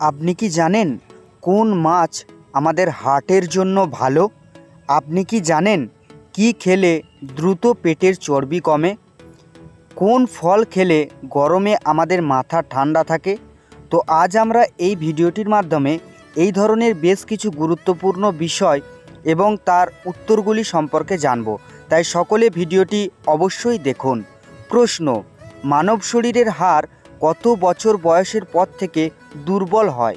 আপনি কি জানেন কোন মাছ আমাদের হার্টের জন্য ভালো? আপনি কি জানেন কি খেলে দ্রুত পেটের চর্বি কমে? কোন ফল খেলে গরমে আমাদের মাথা ঠান্ডা থাকে? তো আজ আমরা এই ভিডিওটির মাধ্যমে এই ধরনের বেশ কিছু গুরুত্বপূর্ণ বিষয় এবং তার উত্তরগুলি সম্পর্কে জানব। তাই সকলে ভিডিওটি অবশ্যই দেখুন। প্রশ্ন, মানব শরীরের হাড় কত বছর বয়সের পর থেকে দুর্বল হয়।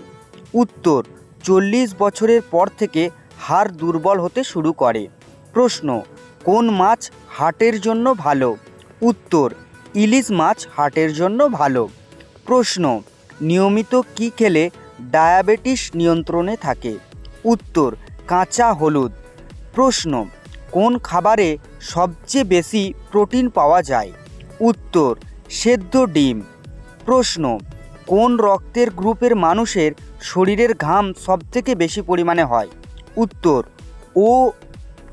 উত্তর, চল্লিশ বছরের পর থেকে হাড় দুর্বল হতে শুরু করে। প্রশ্ন, কোন মাছ হার্টের জন্য ভালো? উত্তর, ইলিশ মাছ হার্টের জন্য ভালো। প্রশ্ন, নিয়মিত কি খেলে ডায়াবেটিস নিয়ন্ত্রণে থাকে? উত্তর, কাঁচা হলুদ। প্রশ্ন, কোন খাবারে সবচেয়ে বেশি প্রোটিন পাওয়া যায়? উত্তর, সেদ্ধ ডিম। প্রশ্ন, কোন রক্তের গ্রুপের মানুষের শরীরের ঘাম সবথেকে বেশি পরিমাণে হয়? উত্তর, ও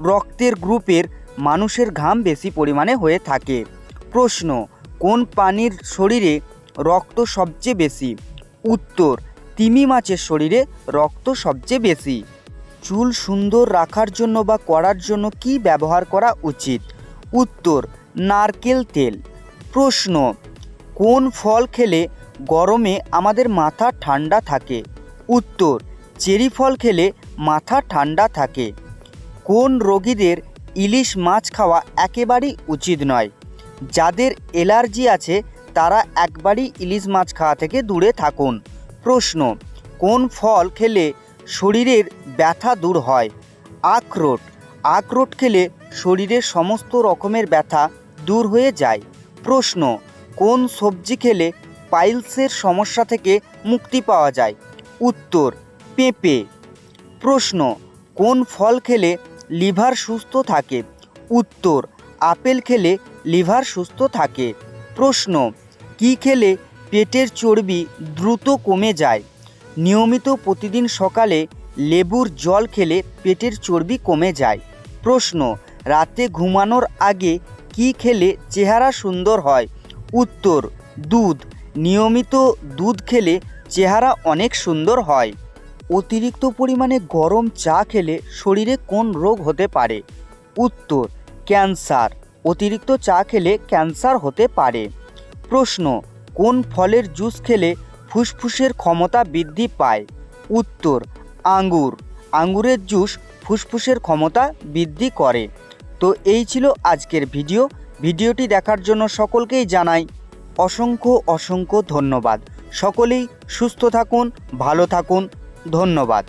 রক্তের গ্রুপের মানুষের ঘাম বেশি পরিমাণে হয়ে থাকে। প্রশ্ন, কোন প্রাণীর শরীরে রক্ত সবচেয়ে বেশি? উত্তর, তিমি মাছের শরীরে রক্ত সবচেয়ে বেশি। চুল সুন্দর রাখার জন্য বা করার জন্য কি ব্যবহার করা উচিত? উত্তর, নারকেল তেল। প্রশ্ন কোন ফল খেলে গরমে আমাদের মাথা ঠান্ডা থাকে? উত্তর, চেরি ফল খেলে মাথা ঠান্ডা থাকে। কোন রোগীদের ইলিশ মাছ খাওয়া একেবারেই উচিত নয়? যাদের অ্যালার্জি আছে, তারা একবারই ইলিশ মাছ খাওয়া থেকে দূরে থাকুন। প্রশ্ন, কোন ফল খেলে শরীরের ব্যথা দূর হয়? আখরোট আখরোট খেলে শরীরের সমস্ত রকমের ব্যথা দূর হয়ে যায়। প্রশ্ন কোন সবজি খেলে পাইলসের সমস্যা থেকে মুক্তি পাওয়া যায়? উত্তর, পেঁপে। প্রশ্ন, কোন ফল খেলে লিভার সুস্থ থাকে? উত্তর, আপেল খেলে লিভার সুস্থ থাকে। প্রশ্ন, কি খেলে পেটের চর্বি দ্রুত কমে যায়? নিয়মিত প্রতিদিন সকালে লেবুর জল খেলে পেটের চর্বি কমে যায়। প্রশ্ন, রাতে ঘুমানোর আগে কি খেলে চেহারা সুন্দর হয়? উত্তর, দুধ। নিয়মিত দুধ খেলে চেহারা অনেক সুন্দর হয়। অতিরিক্ত পরিমাণে গরম চা খেলে শরীরে কোন রোগ হতে পারে? উত্তর, ক্যান্সার। অতিরিক্ত চা খেলে ক্যান্সার হতে পারে। প্রশ্ন, কোন ফলের জুস খেলে ফুসফুসের ক্ষমতা বৃদ্ধি পায়? উত্তর, আঙ্গুর। আঙ্গুরের জুস ফুসফুসের ক্ষমতা বৃদ্ধি করে। তো এই ছিল আজকের ভিডিও। ভিডিওটি দেখার জন্য সকলকেই জানাই অসংখ্য অসংখ্য ধন্যবাদ। সকলেই সুস্থ থাকুন ভালো থাকুন। ধন্যবাদ।